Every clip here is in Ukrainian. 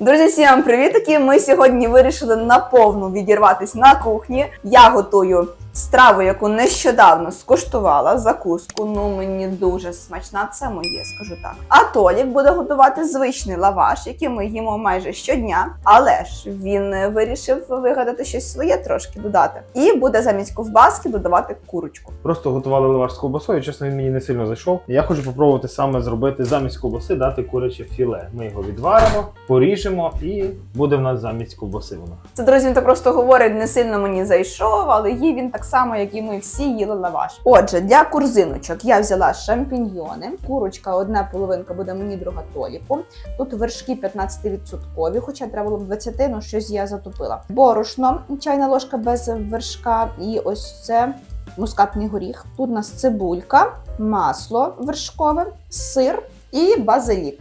Друзі, всім привітки! Ми сьогодні вирішили наповну відірватись на кухні. Я готую страву, яку нещодавно скуштувала, закуску. Ну мені дуже смачна, це моє, скажу так. А Толік буде готувати звичний лаваш, який ми їмо майже щодня. Але ж він вирішив вигадати щось своє трошки додати. І буде замість ковбаски додавати курочку. Просто готували лаваш з ковбасою, чесно, він мені не сильно зайшов. Я хочу попробувати саме зробити замість ковбаси дати куряче філе. Ми його відваримо, поріжемо і буде в нас замість ковбаси воно. Це друзі, він так просто говорить, не сильно мені зайшов, але їв він так само, як і ми всі їли лаваш. Отже, для курзиночок я взяла шампіньйони. Курочка, одна половинка буде мені, друга толіку. Тут вершки 15%, хоча треба було б 20, але щось я затопила. Борошно, чайна ложка без вершка, і ось це. Мускатний горіх. Тут у нас цибулька, масло вершкове, сир і базилік.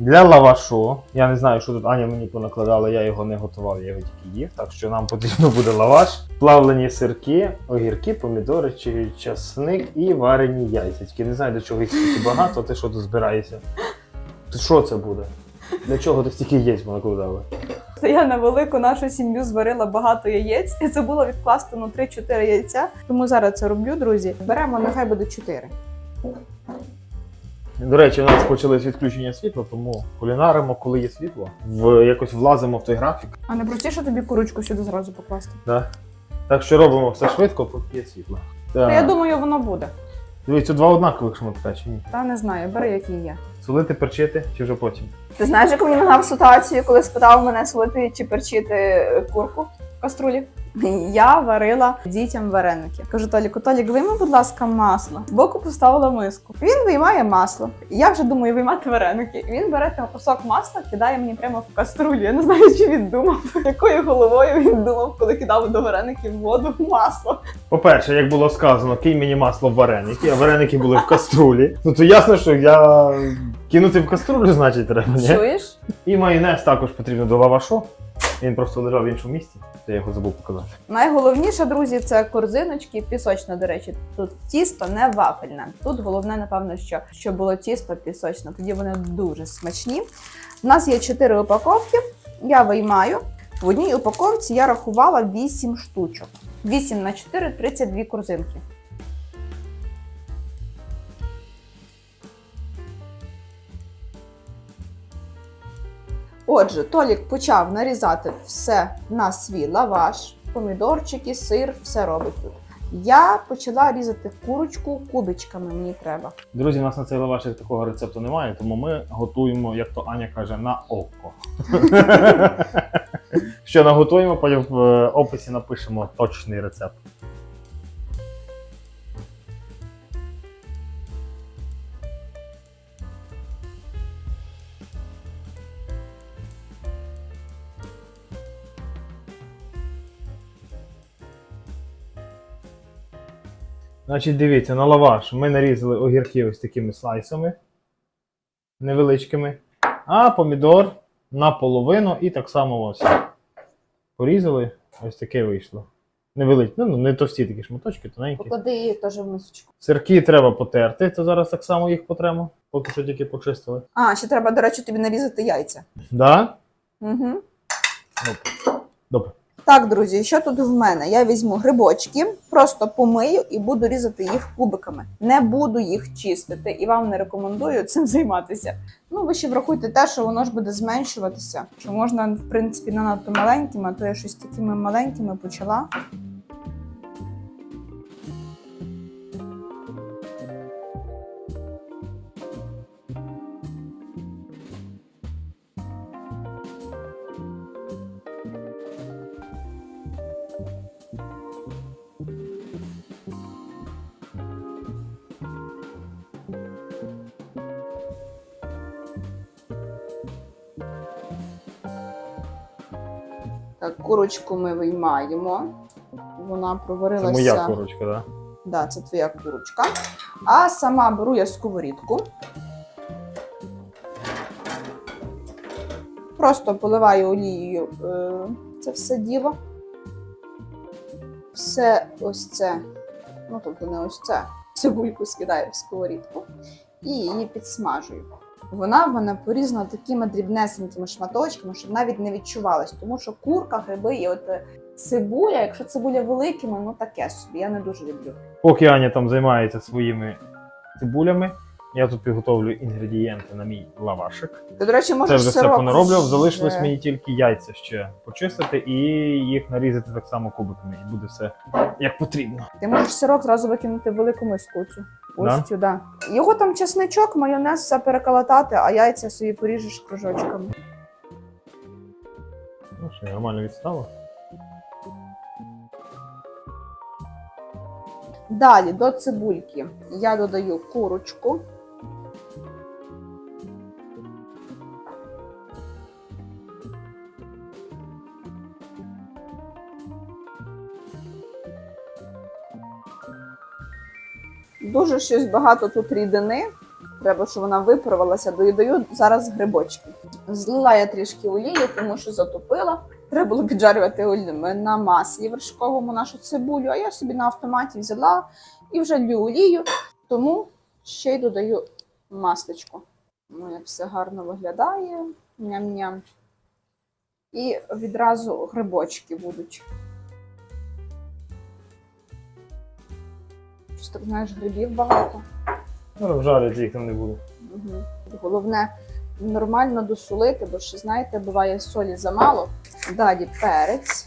Для лавашу, я не знаю, що тут Аня мені понакладала, я його не готував, я його тільки їв. Так що нам потрібно буде лаваш, плавлені сирки, огірки, помідори, чи часник і варені яйця. Тільки не знаю, до чого їх стільки багато, ти що тут збираєшся? Ти що це буде? Для чого ти стільки яєць понакладали? То я на велику нашу сім'ю зварила багато яєць, і це було відкласти ну 3-4 яйця. Тому зараз це роблю, друзі. Беремо, нехай буде 4. До речі, у нас почались відключення світла, тому кулінаримо, коли є світло. В якось влазимо в той графік. А не простіше тобі курочку сюди зразу покласти? Да? Так що робимо все швидко, поки є світло. Та я думаю, воно буде. Дивіться, два однакових шматка чи ні? Та не знаю, бери, які є. Солити, перчити чи вже потім? Ти знаєш, яку він нагав ситуацію, коли спитав мене солити чи перчити курку в каструлі? Я варила дітям вареники. Кажу Толіку, Толік, вийми, будь ласка, масло. Боку поставила миску. Він виймає масло. Я вже думаю виймати вареники. Він бере там кусок масла, кидає мені прямо в каструлю. Я не знаю, чи він думав, якою головою він думав, коли кидав до вареників воду масло. По-перше, як було сказано, кинь мені масло в вареники, а вареники були в каструлі. Ну то ясно, що я кинути в каструлю, значить, треба, ні? Чуєш? І майонез також потрібно до лавашу. Він просто лежав в іншому місці, я його забув показати. Найголовніше, друзі, це корзиночки, пісочна, до речі. Тут тісто не вафельне. Тут головне, напевно, що, що було тісто пісочне. Тоді вони дуже смачні. У нас є 4 упаковки. Я виймаю. В одній упаковці я рахувала 8 штучок. 8 на 4 32 корзинки. Отже, Толік почав нарізати все на свій лаваш, помідорчики, сир, все робить тут. Я почала різати курочку кубичками, мені треба. Друзі, у нас на цей лавашик такого рецепту немає, тому ми готуємо, як то Аня каже, на око. Що наготуємо, потім в е, описі напишемо точний рецепт. Значить, дивіться, на лаваш ми нарізали огірки ось такими слайсами невеличкими, а помідор наполовину і так само ось. Порізали, ось таке вийшло. Невеличке, ну, ну не товсті такі шматочки, тоненькі. Поклади її теж в мисочку. Сирки треба потерти, то зараз так само їх потремо, поки що тільки почистили. А, ще треба, до речі, тобі нарізати яйця. Да? Угу. Добре. Так, друзі, що тут в мене? Я візьму грибочки, просто помию і буду різати їх кубиками. Не буду їх чистити і вам не рекомендую цим займатися. Ну, ви ще врахуйте те, що воно ж буде зменшуватися. Що можна, в принципі, не надто маленькими, а то я щось такими маленькими почала. Так, курочку ми виймаємо. Вона Це проварилася. моя корочка, так? Да? Да, це твоя курочка. А сама беру я сковорідку. Просто поливаю олією е, це все діло. Все ось це, ну тобто не ось це, цибульку скидаю в сковорідку і її підсмажую. Вона в мене порізана такими дрібнесенькими шматочками, щоб навіть не відчувалось. Тому що курка, гриби і от е, цибуля, якщо цибуля великими, ну таке собі. Я не дуже люблю. Поки Аня там займається своїми цибулями, я тут підготовлю інгредієнти на мій лавашик. Ти, до речі, Це можеш вже все понароблював. Залишилось мені тільки яйця ще почистити і їх нарізати так само кубиками. І буде все як потрібно. Ти можеш сирок зразу викинути в велику миску цю. Да? Ось цю, да. Його там чесничок, майонез, все переколотати, а яйця собі поріжеш кружочками. Ну що, нормально відстало. Далі до цибульки я додаю курочку. Дуже щось багато тут рідини. Треба, щоб вона випарувалася. Додаю зараз грибочки. Злила я трішки олії, тому що затопила. Треба було піджарювати олі- на маслі вершковому нашу цибулю, а я собі на автоматі взяла і вже лью олію, тому ще й додаю масличко. Ну, як все гарно виглядає. Ням-ням. І відразу грибочки будуть. Щось так, знаєш, грибів багато. Ну, жарити їх там не буду. Угу. Головне нормально досолити, бо ще знаєте, буває солі замало. Далі перець.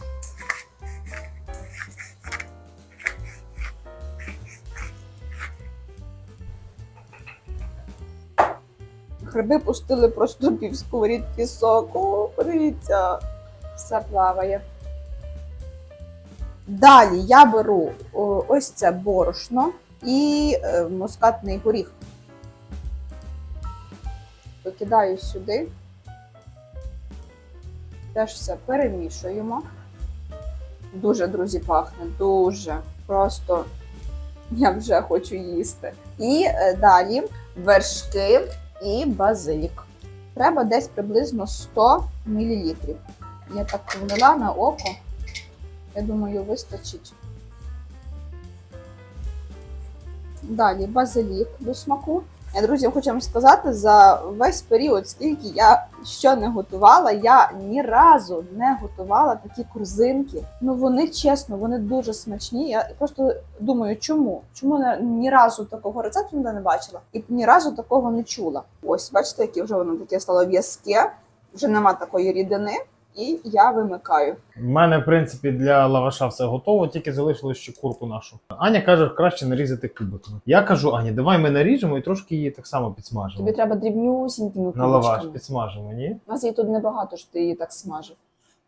Гриби пустили просто пів сковорідки соку. Подивіться, все плаває. Далі я беру ось це борошно і е, мускатний горіх викидаю сюди. Теж все перемішуємо. Дуже, друзі, пахне, дуже. Просто я вже хочу їсти. І е, далі вершки і базилік. Треба десь приблизно 100 мл. Я так влила на око. Я думаю, вистачить. Далі базилік до смаку. Я, друзі, хочу вам сказати, за весь період, скільки я що не готувала, я ні разу не готувала такі корзинки. Ну вони чесно, вони дуже смачні. Я просто думаю, чому? Чому я ні разу такого рецепту не бачила і ні разу такого не чула. Ось, бачите, яке вже воно таке стало в'язке, вже нема такої рідини, і я вимикаю. У мене, в принципі, для лаваша все готово, тільки залишилось ще курку нашу. Аня каже, краще нарізати кубиками. Я кажу, Ані, давай ми наріжемо і трошки її так само підсмажимо. Тобі треба дрібнюсінькими На лаваш підсмажимо, ні? У нас її тут небагато, що ти її так смажив.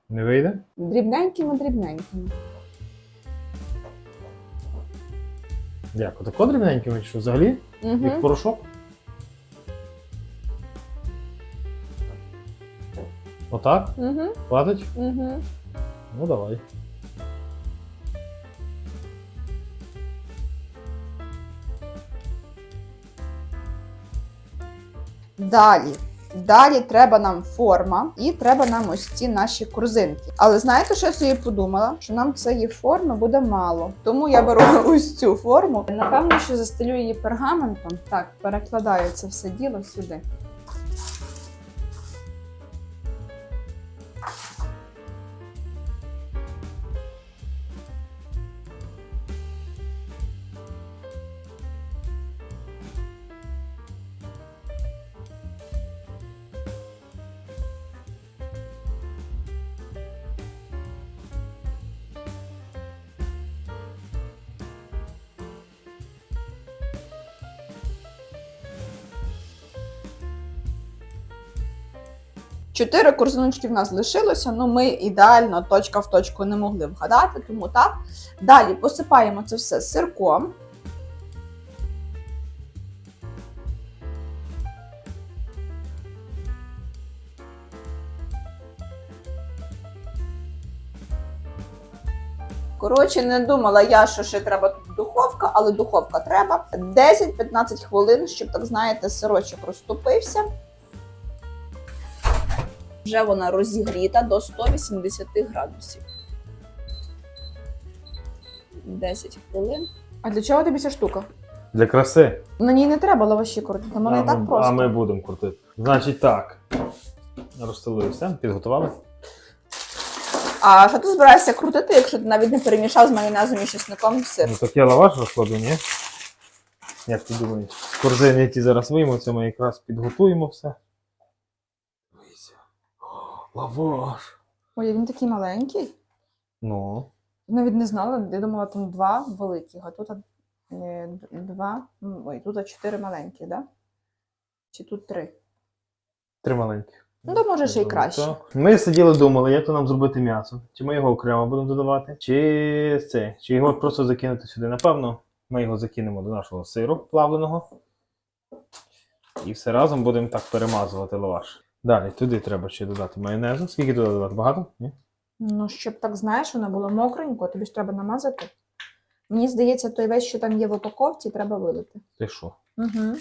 Не вийде? Дрібненькими, дрібненькими. Як? Отако дрібненькими, що взагалі? Угу. Як порошок? Отак? Угу. Хватить? Угу. Ну давай. Далі. Далі треба нам форма і треба нам ось ці наші корзинки. Але знаєте, що я собі подумала? Що нам цієї форми буде мало. Тому я беру ось цю форму. Напевно, що застелю її пергаментом. Так, перекладаю це все діло сюди. Чотири корзиночки в нас лишилося, ну ми ідеально точка в точку не могли вгадати, тому так. Далі посипаємо це все сирком. Коротше, не думала я, що ще треба тут духовка, але духовка треба. 10-15 хвилин, щоб, так знаєте, сирочок розтопився. Вже вона розігріта до 180 градусів. 10 хвилин. А для чого тобі ця штука? Для краси. На ній не треба лаваші крутити, воно а, не так ми, просто. а ми будемо крутити. Значить так. Розстелили все, підготували. А що ти збираєшся крутити, якщо ти навіть не перемішав з майонезом і чесником сир? Ну так я лаваш розкладу, ні? Як ти думаєш? Корзини ті зараз виймемо, це ми якраз підготуємо все. Лаваш. Ой, він такий маленький. Ну. Навіть не знала, я думала, там два великих, а тут е, два. Ой, тут чотири маленькі, да? Чи тут три? Три маленькі. Ну, то може ще й краще. Ми сиділи, думали, як то нам зробити м'ясо. Чи ми його окремо будемо додавати, чи це, чи його просто закинути сюди. Напевно, ми його закинемо до нашого сиру плавленого. І все разом будемо так перемазувати лаваш. Далі туди треба ще додати майонезу. Скільки туди додати? Багато? Ні? Ну, щоб так знаєш, воно було мокренько, тобі ж треба намазати. Мені здається, той весь, що там є в упаковці, треба вилити. Ти що? Угу.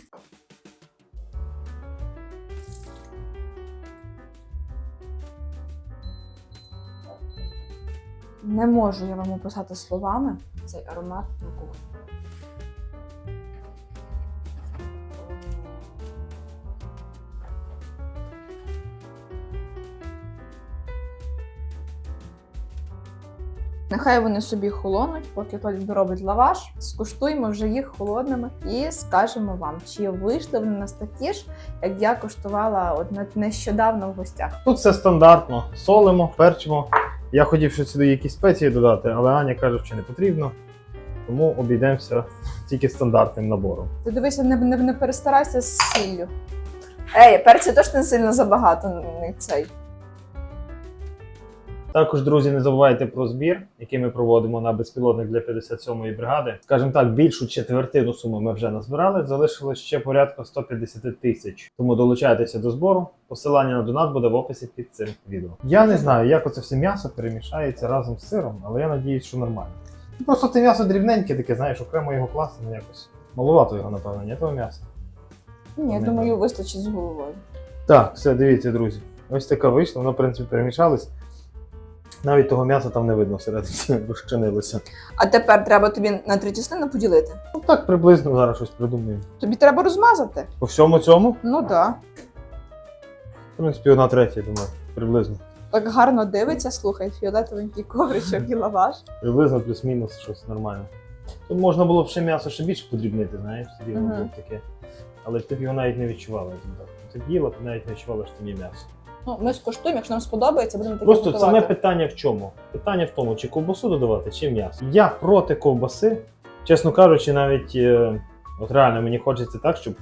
Не можу я вам описати словами цей аромат на кухні. Нехай вони собі холонуть, поки Толік доробить лаваш, скуштуємо вже їх холодними і скажемо вам, чи вийшли вони нас такі ж, як я коштувала от нещодавно в гостях. Тут все стандартно. Солимо, перчимо. Я хотів ще сюди якісь спеції додати, але Аня каже, що не потрібно. Тому обійдемося тільки стандартним набором. Ти дивися, не, не, не перестарайся з сіллю. Ей, перцю теж не сильно забагато не цей. Також, друзі, не забувайте про збір, який ми проводимо на безпілотник для 57-ї бригади. Скажімо так, більшу четвертину суми ми вже назбирали. Залишилось ще порядка 150 тисяч. Тому долучайтеся до збору. Посилання на донат буде в описі під цим відео. Я не знаю, як оце все м'ясо перемішається разом з сиром, але я надіюсь, що нормально. Ну, Просто те м'ясо дрібненьке таке, знаєш, окремо його класти ну якось. Малувато його, напевно, ні того м'яса. Ні, я думаю, вистачить з головою. Так, все, дивіться, друзі. Ось така вийшла, воно, в принципі, перемішалось. Навіть того м'яса там не видно всередині розчинилося. А тепер треба тобі на три частини поділити. Ну так приблизно зараз щось придумаємо. Тобі треба розмазати. По всьому цьому, Ну так. Да. в принципі, одна третя, я думаю, приблизно. Так гарно дивиться, слухай, фіолетовенький ковричок і лаваш. Приблизно плюс-мінус щось нормально. Тут можна було б ще м'ясо ще більше подрібнити, знаєш, тоді воно було б таке. Але ти б його навіть не відчувала. Ти б їла, ти навіть не відчувала, що там є м'ясо. Ну, ми скуштуємо, якщо нам сподобається, будемо таке Просто готувати. саме питання в чому? Питання в тому, чи ковбасу додавати, чи м'ясо. Я проти ковбаси. Чесно кажучи, навіть е, от реально мені хочеться так, щоб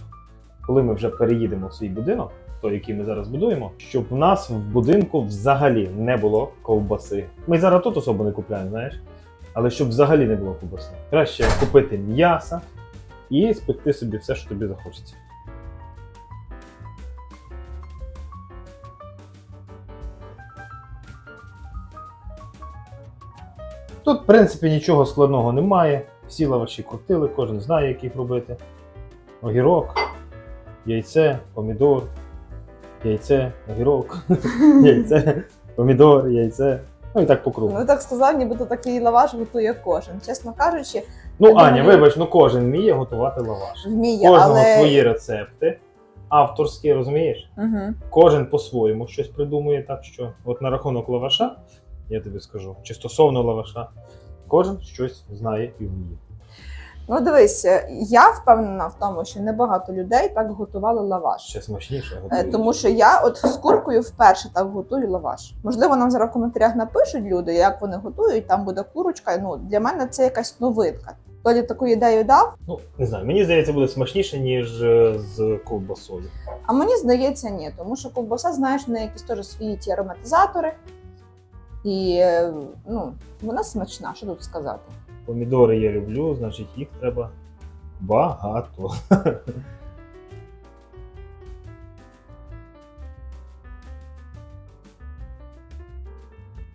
коли ми вже переїдемо в свій будинок, той, який ми зараз будуємо, щоб в нас в будинку взагалі не було ковбаси. Ми зараз тут особо не купляємо, знаєш, але щоб взагалі не було ковбаси. Краще купити м'яса і спекти собі все, що тобі захочеться. Тут, в принципі, нічого складного немає. Всі лаваші крутили, кожен знає, як їх робити. Огірок, яйце, помідор, яйце, огірок, яйце, помідор, яйце. Ну і так по кругу. Ну так сказав, нібито такий лаваш готує кожен. Чесно кажучи, Ну, Аня, думаю- вибач, ну кожен вміє готувати лаваш. вміє, Кожного але. свої рецепти, авторські, розумієш? Угу. Кожен по-своєму щось придумує, так що от на рахунок лаваша, я тобі скажу, чи стосовно лаваша, кожен щось знає і вміє. Ну дивись, е, я впевнена в тому, що небагато людей так готували лаваш. Ще смачніше Е, готує. Тому що я от з куркою вперше так готую лаваш. Можливо, нам зараз в коментарях напишуть люди, як вони готують, там буде курочка. Ну для мене це якась новинка. Толі таку ідею дав, Ну, не знаю, мені здається, буде смачніше, ніж е, з ковбасою. а мені здається, ні, тому що ковбаса, знаєш, в неї якісь теж свої ті ароматизатори. І е, ну, вона смачна, що тут сказати. Помідори я люблю, значить їх треба багато.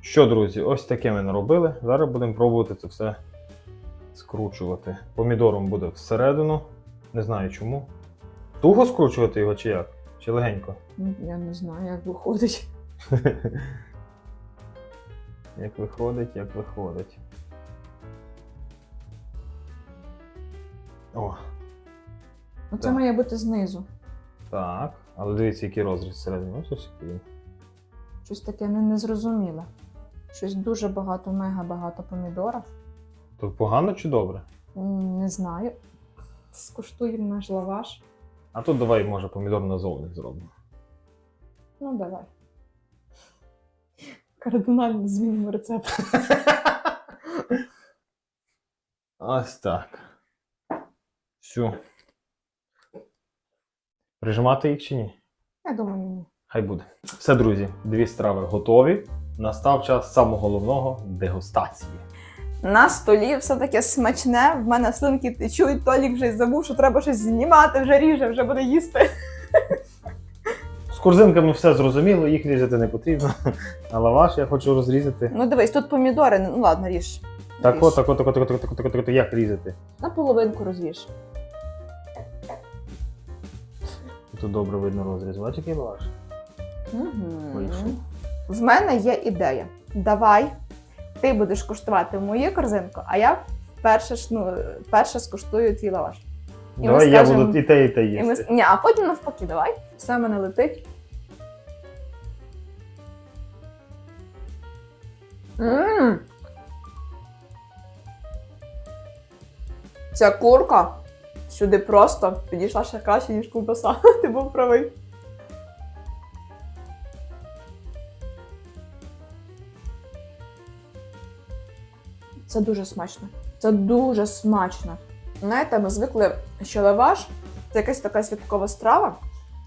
Що, друзі, ось таке ми наробили. Зараз будемо пробувати це все скручувати. Помідором буде всередину. Не знаю чому. Туго скручувати його чи як? Чи легенько? Ну, Я не знаю, як виходить. Як виходить, як виходить. О, Оце Так. має бути знизу. так. Але дивіться, який розріз ось який. Щось таке не, незрозуміле. Щось дуже багато, мега багато помідорів. То погано чи добре? Не знаю. Скуштуємо наш лаваш. А тут давай, може, помідор назовні зробимо. Ну, давай. Кардинально змінимо рецепт. Ось так. Все. Прижимати їх чи ні? Я думаю, ні. Хай буде. Все, друзі, дві страви готові. Настав час самого головного дегустації. На столі все таке смачне. В мене слинки течуть, Толік вже й забув, що треба щось знімати, вже ріже, вже буде їсти. Корзинками все зрозуміло, їх різати не потрібно. А лаваш я хочу розрізати. Ну дивись, тут помідори, ну ладно, ріж. Тако, Ріж. тако, тако, тако, тако, тако, тако, тако, як різати? На половинку розріж. Тут добре видно розріз. Бачиш, який лаваш? Вийшов. В мене є ідея. Давай, ти будеш куштувати мою корзинку, а я перше, ж, ну, перше скуштую твій лаваш. І ми Давай я скажемо- буду і те, і те І ми... с- Ні, а потім навпаки, давай. Все мене летить. Мм. Ця курка сюди просто підійшла ще краще, ніж ковбаса. Ти був правий. Це дуже смачно. Це дуже смачно. Знаєте, ми звикли, що лаваш це якась така святкова страва.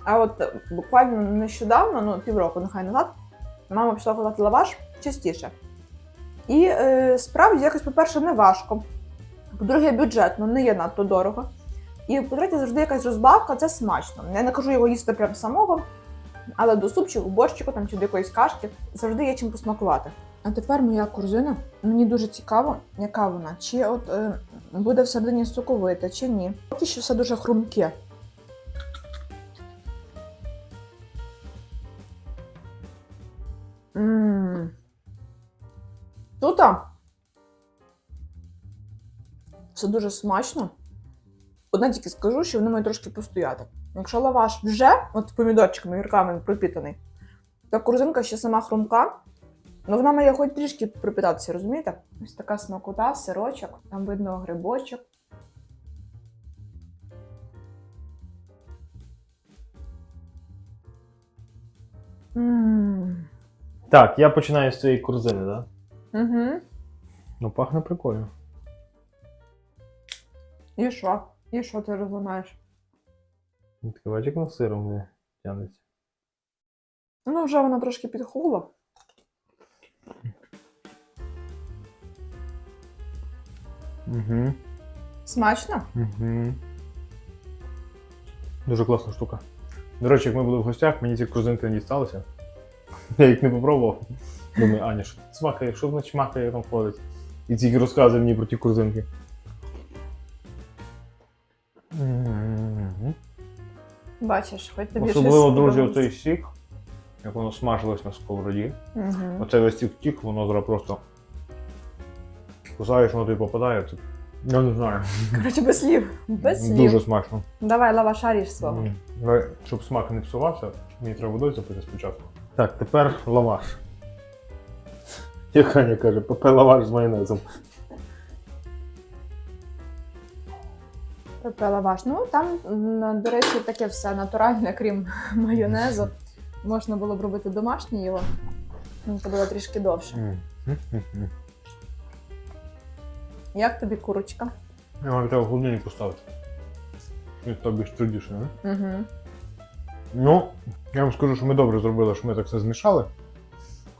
А от буквально нещодавно, ну півроку, нехай назад, мама пішла готувати лаваш частіше. І е, справді якось, по-перше, не важко. По-друге, бюджетно, не є надто дорого. І по-третє, завжди якась розбавка, це смачно. Я не кажу його їсти прям самого, але до супчику, борщику там, чи до якоїсь кашки завжди є чим посмакувати. А тепер моя корзина. Мені дуже цікаво, яка вона. Чи от е, буде всередині соковита, чи ні. Поки що все дуже хрумке. Мм. Тут все дуже смачно. Одне тільки скажу, що вони мають трошки постояти. Якщо лаваш вже, от помідорчиками, гірками пропітаний, то корзинка ще сама хрумка, Ну, вона має хоч трішки припитатися, розумієте? Ось така смакота, сирочок, там видно грибочок. Мм. Так, я починаю з цієї корзини, так? Да? Угу. Ну, пахне прикольно. І що? І що ти розумієш? Як на сиром не тянеться. Ну, вже вона трошки підхула. Угу. Смачно? Угу. Дуже класна штука. До речі, як ми були в гостях, мені ці корзинки не дісталися. Я їх не попробував. Думаю, Аня, що тут смакає, що вона чмакає там ходить. І тільки розказує мені про ті корзинки. Бачиш, хоч тобі Особливо, щось друзі, сподобалось. оцей сік, як воно смажилось на сковороді. Мгм. Оцей весь сік тік, воно зараз просто. Кусаєш, воно тобі попадає. Це... Я не знаю. Коротше, без слів. Без слів. Дуже смачно. Давай лаваша ріж свого. М. Давай, щоб смак не псувався, мені треба водою запити спочатку. Так, тепер лаваш. Як Аня каже, попелаваш з майонезом. Пепе лаваш. Ну там, до речі, таке все натуральне, крім майонезу. Можна було б робити домашнє його. Ну, Це було трішки довше. Як тобі курочка? Я вам треба в холодильник поставити. Він тобі ж трудніше, не? Угу. Ну, я вам скажу, що ми добре зробили, що ми так все змішали.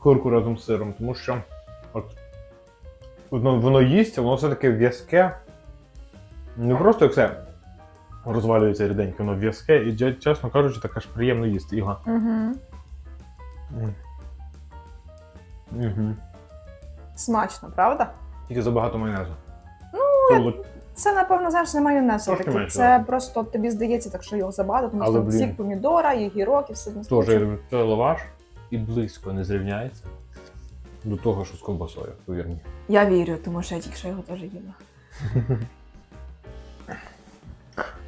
Курку разом з сиром, тому що от, воно, воно їсть, воно все таке в'язке. Не просто як все розвалюється ріденько, воно в'язке, і чесно кажучи, так аж приємно їсти його. Угу. Угу. Смачно, правда? Тільки забагато майонезу. Ну, Це Це, напевно, знаєш, не майонез. Трошки такий. Це да. просто тобі здається, так що його забагато, тому Але, що блін. сік помідора, і гірок, і все теж. Це лаваш і близько не зрівняється до того, що з ковбасою, повір мені. Я вірю, тому що я тільки що його теж їла.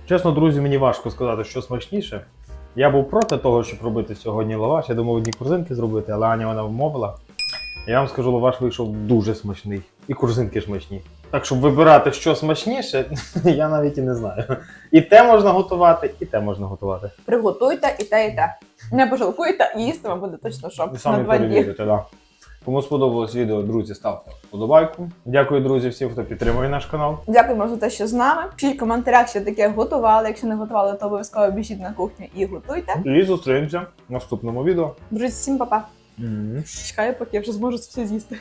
Чесно, друзі, мені важко сказати, що смачніше. Я був проти того, щоб робити сьогодні лаваш. Я думав одні корзинки зробити, але Аня вона вмовила. Я вам скажу, лаваш вийшов дуже смачний. І корзинки смачні. Так, щоб вибирати, що смачніше, я навіть і не знаю. І те можна готувати, і те можна готувати. Приготуйте і те, і те. Не пожалкуйте, і їсти вам буде точно що Ви на самі два дні. перевірите, да. Кому сподобалось відео, друзі, ставте вподобайку. Дякую, друзі, всім, хто підтримує наш канал. Дякуємо за те, що з нами. Пишіть в коментарях, що таке готували. Якщо не готували, то обов'язково біжіть на кухню і готуйте. І зустрінемося в наступному відео. Друзі, всім па-па. Чекаю, поки я вже зможу це все з'їсти.